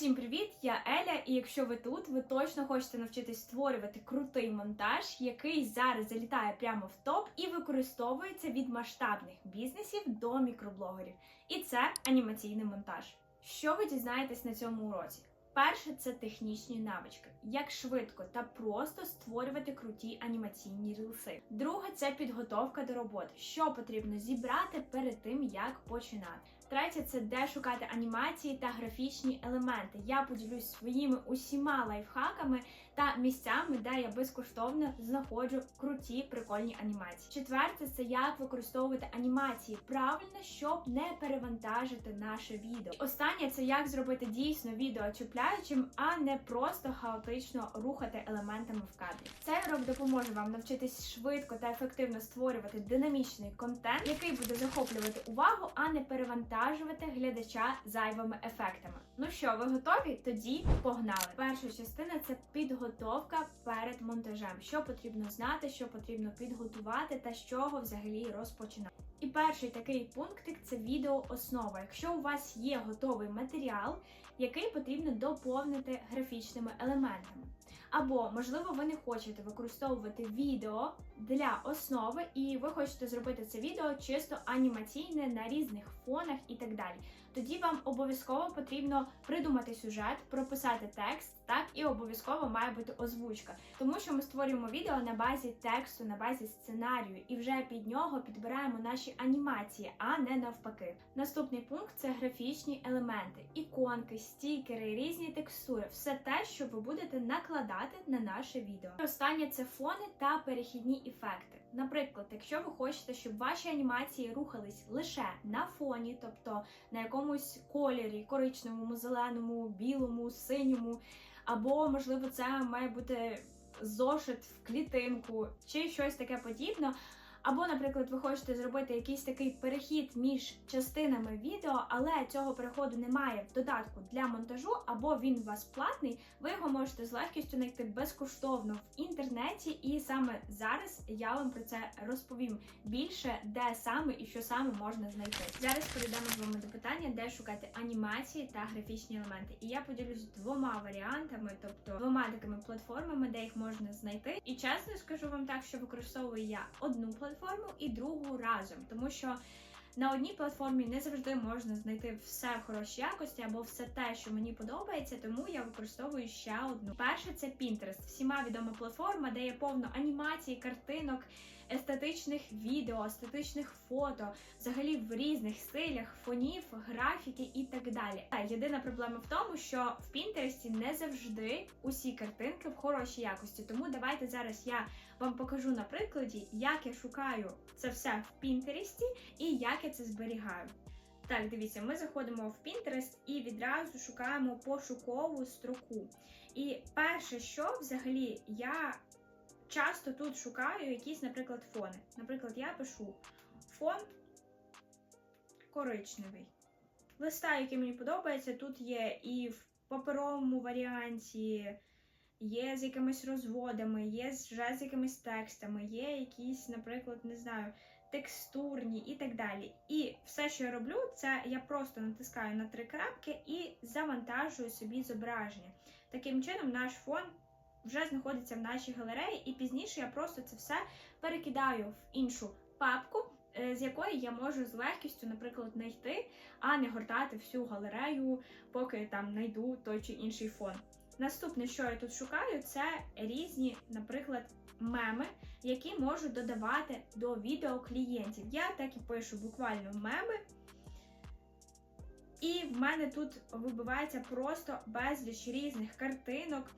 Всім привіт! Я Еля, і якщо ви тут, ви точно хочете навчитись створювати крутий монтаж, який зараз залітає прямо в топ і використовується від масштабних бізнесів до мікроблогерів. І це анімаційний монтаж. Що ви дізнаєтесь на цьому уроці? Перше це технічні навички, як швидко та просто створювати круті анімаційні рілси. Друге це підготовка до роботи, що потрібно зібрати перед тим, як починати. Третє це де шукати анімації та графічні елементи. Я поділюсь своїми усіма лайфхаками та місцями, де я безкоштовно знаходжу круті прикольні анімації. Четверте це як використовувати анімації правильно, щоб не перевантажити наше відео. Останнє це як зробити дійсно відео чіпляючим, а не просто хаотично рухати елементами в кадрі. Цей урок допоможе вам навчитись швидко та ефективно створювати динамічний контент, який буде захоплювати увагу, а не перевантажувати глядача зайвими ефектами. Ну що, ви готові? Тоді погнали. Перша частина це підготовка перед монтажем. Що потрібно знати, що потрібно підготувати та з чого взагалі розпочинати. І перший такий пунктик це відео основа. Якщо у вас є готовий матеріал, який потрібно доповнити графічними елементами. Або, можливо, ви не хочете використовувати відео для основи, і ви хочете зробити це відео чисто анімаційне на різних фонах і так далі. Тоді вам обов'язково потрібно придумати сюжет, прописати текст, так і обов'язково має бути озвучка, тому що ми створюємо відео на базі тексту, на базі сценарію, і вже під нього підбираємо наші анімації, а не навпаки. Наступний пункт це графічні елементи, іконки, стікери, різні текстури, все те, що ви будете накладати на наше відео. Останнє це фони та перехідні ефекти. Наприклад, якщо ви хочете, щоб ваші анімації рухались лише на фоні, тобто на якомусь кольорі, коричневому, зеленому, білому, синьому, або можливо це має бути зошит в клітинку чи щось таке подібне. Або, наприклад, ви хочете зробити якийсь такий перехід між частинами відео, але цього переходу немає в додатку для монтажу, або він у вас платний, ви його можете з легкістю знайти безкоштовно в інтернеті. І саме зараз я вам про це розповім більше, де саме і що саме можна знайти. Зараз перейдемо з вами до питання, де шукати анімації та графічні елементи. І я поділюсь двома варіантами, тобто двома такими платформами, де їх можна знайти. І чесно скажу вам так, що використовую я одну платформу платформу і другу разом, тому що на одній платформі не завжди можна знайти все в хорошій якості або все те, що мені подобається, тому я використовую ще одну. Перше це Pinterest, всіма відома платформа, де є повно анімацій, картинок, естетичних відео, естетичних фото, взагалі в різних стилях, фонів, графіки і так далі. Та єдина проблема в тому, що в Pinterest не завжди усі картинки в хорошій якості. Тому давайте зараз я вам покажу на прикладі, як я шукаю це все в Пінтересті і як я це зберігаю. Так, дивіться, ми заходимо в Pinterest і відразу шукаємо пошукову строку. І перше, що взагалі я часто тут шукаю якісь, наприклад, фони. Наприклад, я пишу фон коричневий. Листаю, який мені подобається, тут є і в паперовому варіанті. Є з якимись розводами, є вже з якимись текстами, є якісь, наприклад, не знаю, текстурні і так далі. І все, що я роблю, це я просто натискаю на три крапки і завантажую собі зображення. Таким чином, наш фон вже знаходиться в нашій галереї, і пізніше я просто це все перекидаю в іншу папку. З якої я можу з легкістю, наприклад, знайти, а не гортати всю галерею, поки там знайду той чи інший фон. Наступне, що я тут шукаю, це різні, наприклад, меми, які можу додавати до відео клієнтів. Я так і пишу буквально меми. І в мене тут вибивається просто безліч різних картинок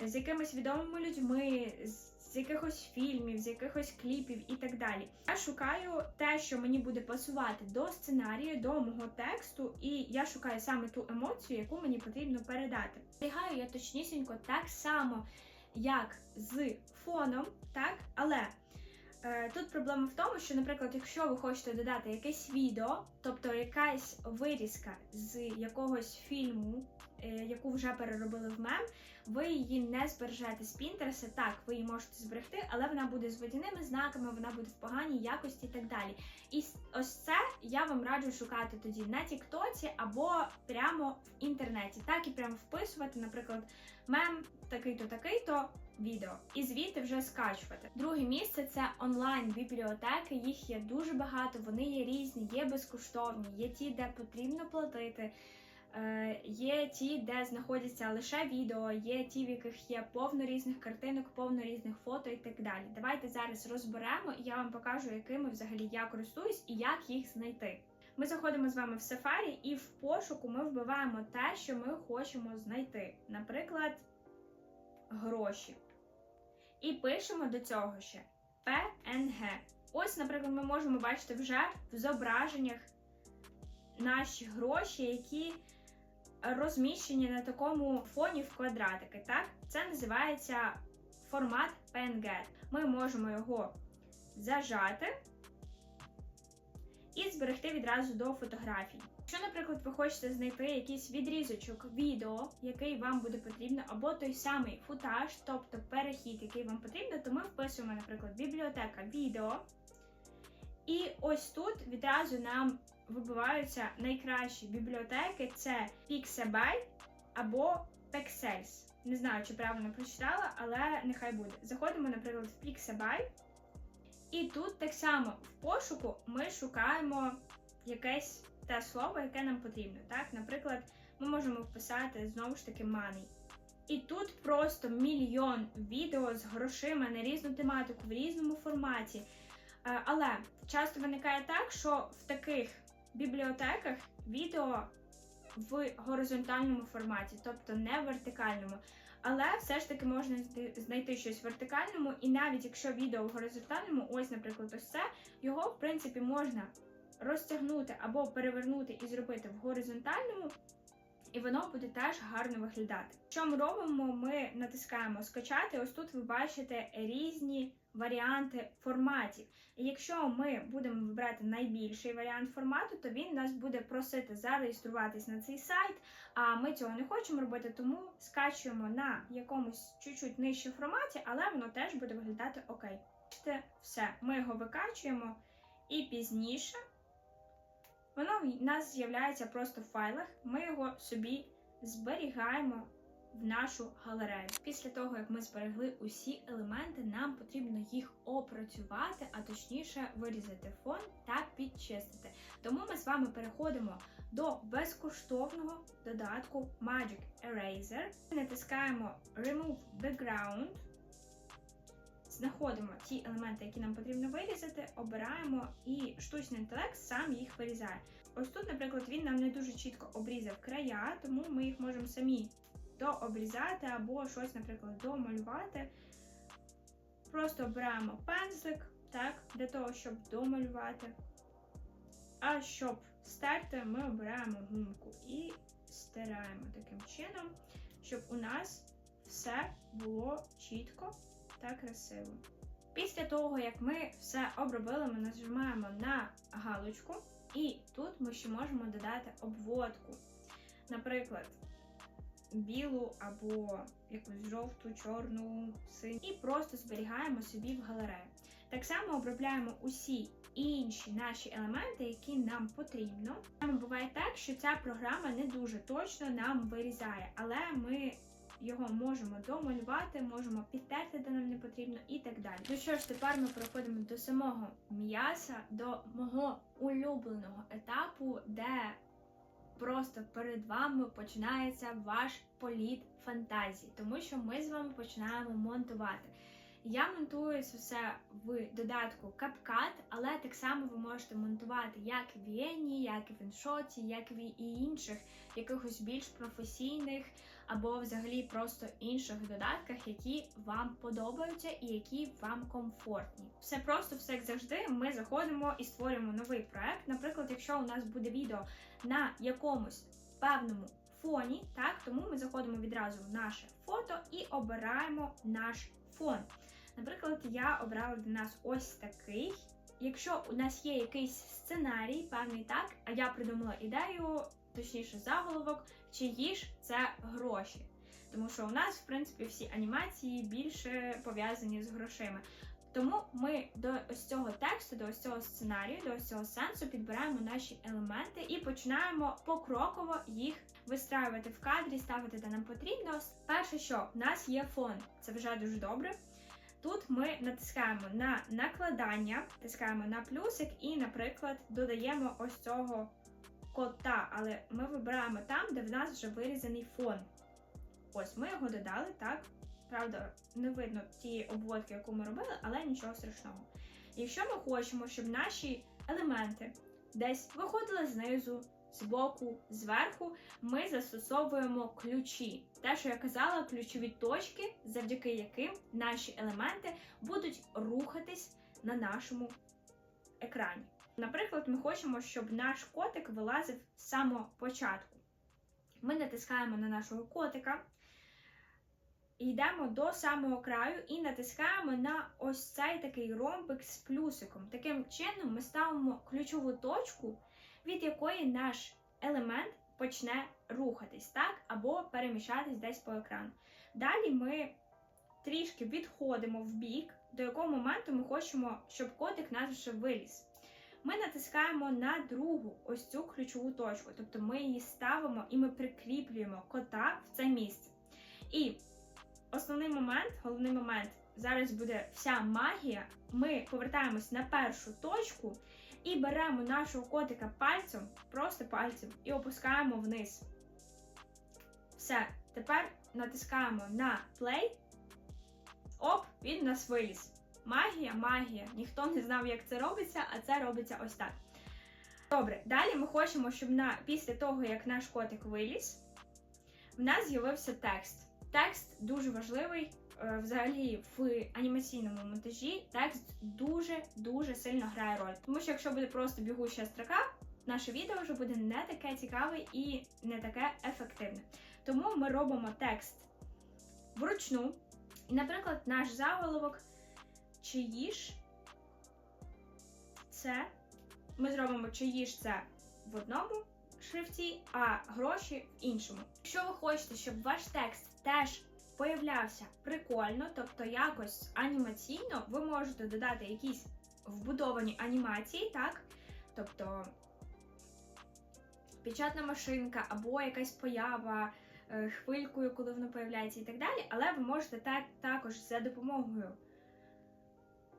з якимись відомими людьми, з якихось фільмів, з якихось кліпів і так далі. Я шукаю те, що мені буде пасувати до сценарію, до мого тексту, і я шукаю саме ту емоцію, яку мені потрібно передати. Зберігаю я точнісінько так само, як з фоном, так, але. Тут проблема в тому, що, наприклад, якщо ви хочете додати якесь відео, тобто якась вирізка з якогось фільму е, яку вже переробили в мем, ви її не збережете з Pinterest. Так, ви її можете зберегти, але вона буде з водяними знаками, вона буде в поганій якості і так далі. І ось це я вам раджу шукати тоді на Тіктоці або прямо в інтернеті. Так і прямо вписувати, наприклад, мем такий-то, такий-то. Відео і звідти вже скачувати. Друге місце це онлайн бібліотеки. Їх є дуже багато, вони є різні, є безкоштовні, є ті, де потрібно платити. Є ті, де знаходяться лише відео, є ті, в яких є повно різних картинок, повно різних фото і так далі. Давайте зараз розберемо, і я вам покажу, якими взагалі я користуюсь і як їх знайти. Ми заходимо з вами в Safari і в пошуку ми вбиваємо те, що ми хочемо знайти. Наприклад, гроші. І пишемо до цього ще PNG. Ось, наприклад, ми можемо бачити вже в зображеннях наші гроші, які розміщені на такому фоні в квадратики. Так? Це називається формат PNG. Ми можемо його зажати і зберегти відразу до фотографій. Якщо, наприклад, ви хочете знайти якийсь відрізочок відео, який вам буде потрібно, або той самий футаж, тобто перехід, який вам потрібно, то ми вписуємо, наприклад, бібліотека відео. І ось тут відразу нам вибиваються найкращі бібліотеки: це Pixabay або Pexels. Не знаю, чи правильно прочитала, але нехай буде. Заходимо, наприклад, в Pixabay. І тут так само в пошуку ми шукаємо якесь те слово, яке нам потрібно. Так, наприклад, ми можемо вписати знову ж таки money. І тут просто мільйон відео з грошима на різну тематику в різному форматі. Е, Але часто виникає так, що в таких бібліотеках відео в горизонтальному форматі, тобто не в вертикальному. Але все ж таки можна знайти- щось в вертикальному, і навіть якщо відео в горизонтальному, ось, наприклад, ось це, його в принципі можна розтягнути або перевернути і зробити в горизонтальному, і воно буде теж гарно виглядати. Що ми робимо? Ми натискаємо скачати. Ось тут ви бачите різні варіанти форматів. І якщо ми будемо вибирати найбільший варіант формату, то він нас буде просити зареєструватись на цей сайт. А ми цього не хочемо робити, тому скачуємо на якомусь чуть-чуть нижче форматі, але воно теж буде виглядати окей. Все, ми його викачуємо, і пізніше воно в нас з'являється просто в файлах. Ми його собі зберігаємо в нашу галерею. Після того, як ми зберегли усі елементи, нам потрібно їх опрацювати, а точніше вирізати фон та підчистити. Тому ми з вами переходимо до безкоштовного додатку Magic Eraser. Натискаємо Remove Background. Знаходимо ті елементи, які нам потрібно вирізати, обираємо, і штучний інтелект сам їх вирізає. Ось тут, наприклад, він нам не дуже чітко обрізав края, тому ми їх можемо самі дообрізати або щось, наприклад, домалювати. Просто обираємо пензлик, так, для того, щоб домалювати. А щоб стерти, ми обираємо гумку і стираємо таким чином, щоб у нас все було чітко та красиво. Після того, як ми все обробили, ми нажимаємо на галочку, і тут ми ще можемо додати обводку. Наприклад, білу або якусь жовту, чорну, синю. І просто зберігаємо собі в галерею. Так само обробляємо усі інші наші елементи, які нам потрібно. Буває так, що ця програма не дуже точно нам вирізає, але ми його можемо домалювати, можемо підтерти, де нам не потрібно, і так далі. Ну що ж, тепер ми переходимо до самого м'яса, до мого улюбленого етапу, де просто перед вами починається ваш політ фантазії, тому що ми з вами починаємо монтувати. Я монтую все в додатку CapCut, але так само ви можете монтувати як в Vn, як в InShot, як і інших якихось більш професійних або взагалі просто інших додатках, які вам подобаються і які вам комфортні. Все просто, все як завжди. Ми заходимо і створюємо новий проект. Наприклад, якщо у нас буде відео на якомусь певному фоні, так тому ми заходимо відразу в наше фото і обираємо наш фон. Наприклад, я обрала для нас ось такий. Якщо у нас є якийсь сценарій, певний так, а я придумала ідею, точніше заголовок, чиї ж це гроші. Тому що у нас, в принципі, всі анімації більше пов'язані з грошима. Тому ми до ось цього тексту, до ось цього сценарію, до ось цього сенсу підбираємо наші елементи і починаємо покроково їх вистраювати в кадрі, ставити де нам потрібно. Перше, що в нас є фон, це вже дуже добре. Тут ми натискаємо на накладання, натискаємо на плюсик і, наприклад, додаємо ось цього кота, але ми вибираємо там, де в нас вже вирізаний фон. Ось ми його додали, так. Правда, не видно ті обводки, яку ми робили, але нічого страшного. Якщо ми хочемо, щоб наші елементи десь виходили знизу, збоку, зверху, ми застосовуємо ключі. Те, що я казала, ключові точки, завдяки яким наші елементи будуть рухатись на нашому екрані. Наприклад, ми хочемо, щоб наш котик вилазив з самого початку. Ми натискаємо на нашого котика. Йдемо до самого краю і натискаємо на ось цей такий ромбик з плюсиком. Таким чином ми ставимо ключову точку, від якої наш елемент почне рухатись, так? Або переміщатись десь по екрану. Далі ми трішки відходимо в бік, до якого моменту ми хочемо, щоб котик наш вже виліз. Ми натискаємо на другу ось цю ключову точку, тобто ми її ставимо і ми прикріплюємо кота в це місце. І основний момент, головний момент, зараз буде вся магія. Ми повертаємось на першу точку і беремо нашого котика пальцем, просто пальцем, і опускаємо вниз. Все, тепер натискаємо на play. Оп, він нас виліз. Магія, магія. Ніхто не знав, як це робиться, а це робиться ось так. Добре, далі ми хочемо, щоб на, після того, як наш котик виліз, в нас з'явився текст. Текст дуже важливий. е, Взагалі, в анімаційному монтажі текст дуже-дуже сильно грає роль. Тому що якщо буде просто бігуща строка, наше відео вже буде не таке цікаве і не таке ефективне. Тому ми робимо текст вручну. І, наприклад, наш заголовок чиї ж це. Ми зробимо чиї ж це в одному шрифті, а гроші в іншому. Якщо ви хочете, щоб ваш текст теж появлявся прикольно, тобто якось анімаційно, ви можете додати якісь вбудовані анімації, так? Тобто печатна машинка або якась поява е, хвилькою, коли воно появляється, і так далі. Але ви можете так, також за допомогою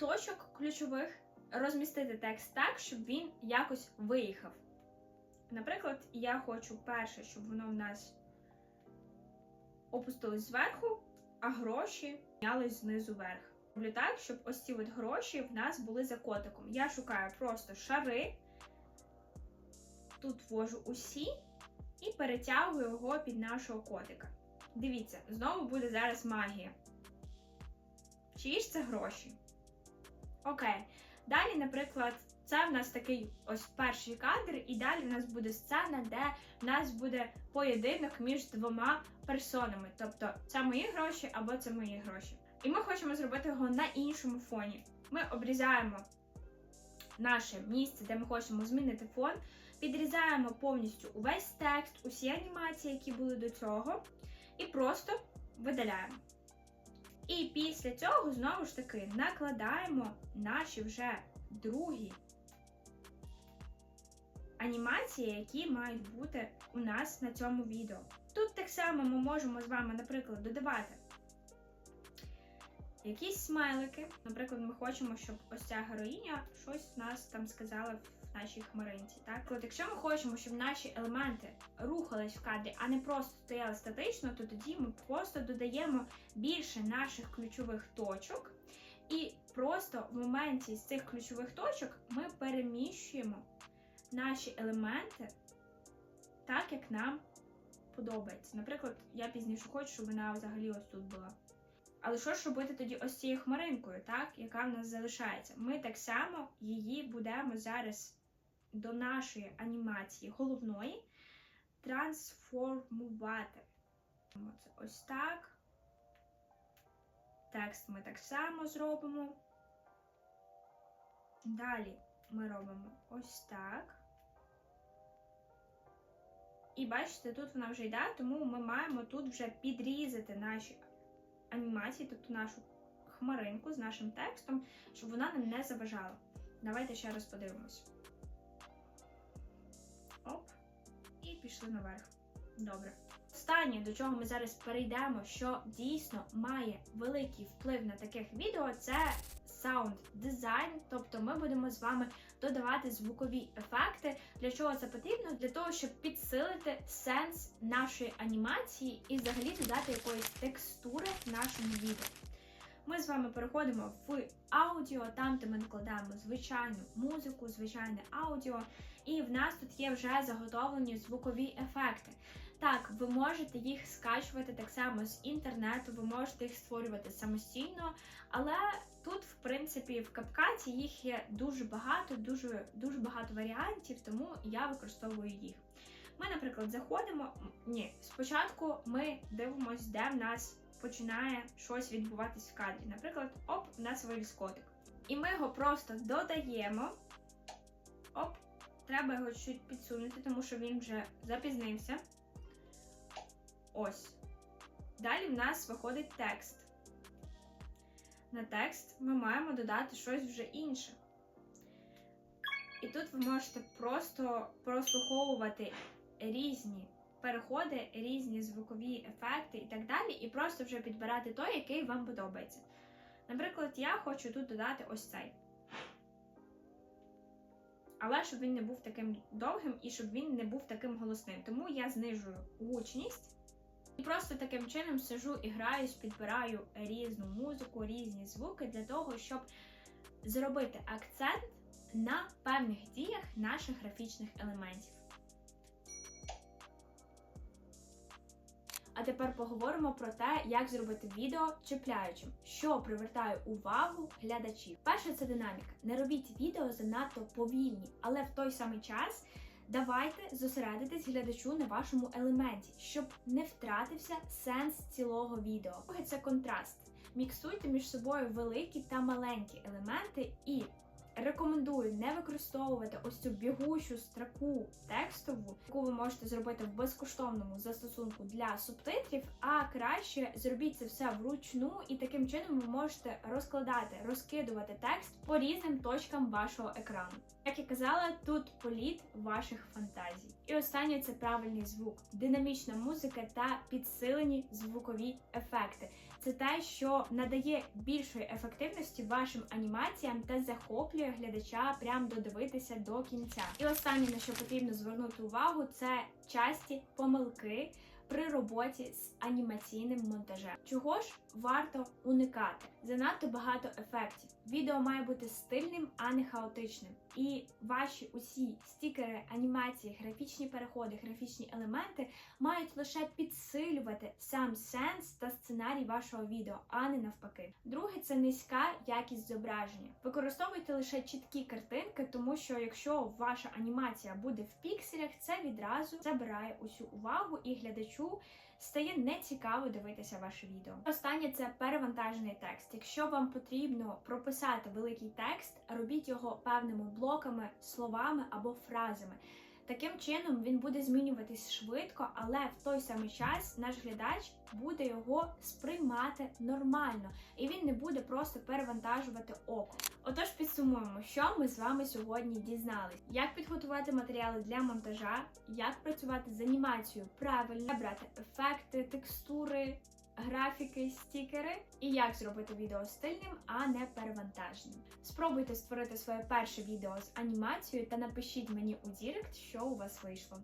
точок ключових розмістити текст так, щоб він якось виїхав. Наприклад, я хочу перше, щоб воно в нас опустилось зверху, а гроші піднялись знизу вверх. Роблю так, щоб ось ці от гроші в нас були за котиком. Я шукаю просто шари, тут ввожу усі і перетягую його під нашого котика. Дивіться, знову буде зараз магія. Чиї ж це гроші? Окей. Далі, наприклад, це в нас такий ось перший кадр, і далі в нас буде сцена, де в нас буде поєдинок між двома персонами. Тобто це мої гроші або це мої гроші. І ми хочемо зробити його на іншому фоні. Ми обрізаємо наше місце, де ми хочемо змінити фон, підрізаємо повністю увесь текст, усі анімації, які були до цього, і просто видаляємо. І після цього знову ж таки накладаємо наші вже другі анімації, які мають бути у нас на цьому відео. Тут так само ми можемо з вами, наприклад, додавати якісь смайлики. Наприклад, ми хочемо, щоб ось ця героїня щось нас там сказала в нашій хмаринці. Так, от якщо ми хочемо, щоб наші елементи рухались в кадрі, а не просто стояли статично, то тоді ми просто додаємо більше наших ключових точок. І просто в моменті з цих ключових точок ми переміщуємо наші елементи так, як нам подобається. Наприклад, я пізніше хочу, щоб вона взагалі ось тут була. Але що ж робити тоді ось цією хмаринкою, так, яка в нас залишається? Ми так само її будемо зараз до нашої анімації головної трансформувати. Це ось так. Текст ми так само зробимо. Далі ми робимо ось так. І бачите, тут вона вже йде, тому ми маємо тут вже підрізати наші анімації, тобто нашу хмаринку з нашим текстом, щоб вона нам не заважала. Давайте ще раз подивимось. Оп. І пішли наверх. Добре. Останнє, до чого ми зараз перейдемо, що дійсно має великий вплив на таких відео, це саунд дизайн. Тобто ми будемо з вами додавати звукові ефекти. Для чого це потрібно? Для того, щоб підсилити сенс нашої анімації і взагалі додати якоїсь текстури нашому відео. Ми з вами переходимо в аудіо, там, де ми накладаємо звичайну музику, звичайне аудіо, і в нас тут є вже заготовлені звукові ефекти. Так, ви можете їх скачувати так само з інтернету, ви можете їх створювати самостійно, але тут, в принципі, в капкаті їх є дуже багато, дуже, дуже багато варіантів, тому я використовую їх. Ми, наприклад, заходимо. Ні, спочатку ми дивимося, де в нас починає щось відбуватись в кадрі. Наприклад, оп, у нас виліз котик. І ми його просто додаємо. Оп, треба його чуть підсунути, тому що він вже запізнився. Ось. Далі в нас виходить текст. На текст ми маємо додати щось вже інше. І тут ви можете просто прослуховувати різні переходи, різні звукові ефекти і так далі, і просто вже підбирати той, який вам подобається. Наприклад, я хочу тут додати ось цей. Але щоб він не був таким довгим і щоб він не був таким голосним. Тому я знижую гучність. І просто таким чином сижу і граюсь, підбираю різну музику, різні звуки для того, щоб зробити акцент на певних діях наших графічних елементів. А тепер поговоримо про те, як зробити відео чіпляючим, що привертає увагу глядачів. Перше це динаміка. Не робіть відео занадто повільні, але в той самий час давайте зосередитись глядачу на вашому елементі, щоб не втратився сенс цілого відео. Друге це контраст. Міксуйте між собою великі та маленькі елементи і Рекомендую не використовувати ось цю бігущу строку текстову, яку ви можете зробити в безкоштовному застосунку для субтитрів, а краще зробіть це все вручну, і таким чином ви можете розкладати, розкидувати текст по різним точкам вашого екрану. Як я казала, тут політ ваших фантазій. І останнє це правильний звук, динамічна музика та підсилені звукові ефекти. Це те, що надає більшої ефективності вашим анімаціям та захоплює глядача прям додивитися до кінця. І останнє на що потрібно звернути увагу, це часті помилки при роботі з анімаційним монтажем. Чого ж варто уникати? Занадто багато ефектів. Відео має бути стильним, а не хаотичним. І ваші усі стікери, анімації, графічні переходи, графічні елементи мають лише підсилювати сам сенс та сценарій вашого відео, а не навпаки. Друге, це низька якість зображення. Використовуйте лише чіткі картинки, тому що якщо ваша анімація буде в пікселях, це відразу забирає усю увагу і глядачу стає нецікаво дивитися ваше відео. Останнє це перевантажений текст. Якщо вам потрібно прописати великий текст, робіть його певними блоками, словами або фразами. Таким чином він буде змінюватись швидко, але в той самий час наш глядач буде його сприймати нормально, і він не буде просто перевантажувати око. Отож, підсумуємо, що ми з вами сьогодні дізнались: як підготувати матеріали для монтажа, як працювати з анімацією правильно, брати ефекти, текстури. Графіки, стікери і як зробити відео стильним, а не перевантаженим. Спробуйте створити своє перше відео з анімацією та напишіть мені у Дірект, що у вас вийшло.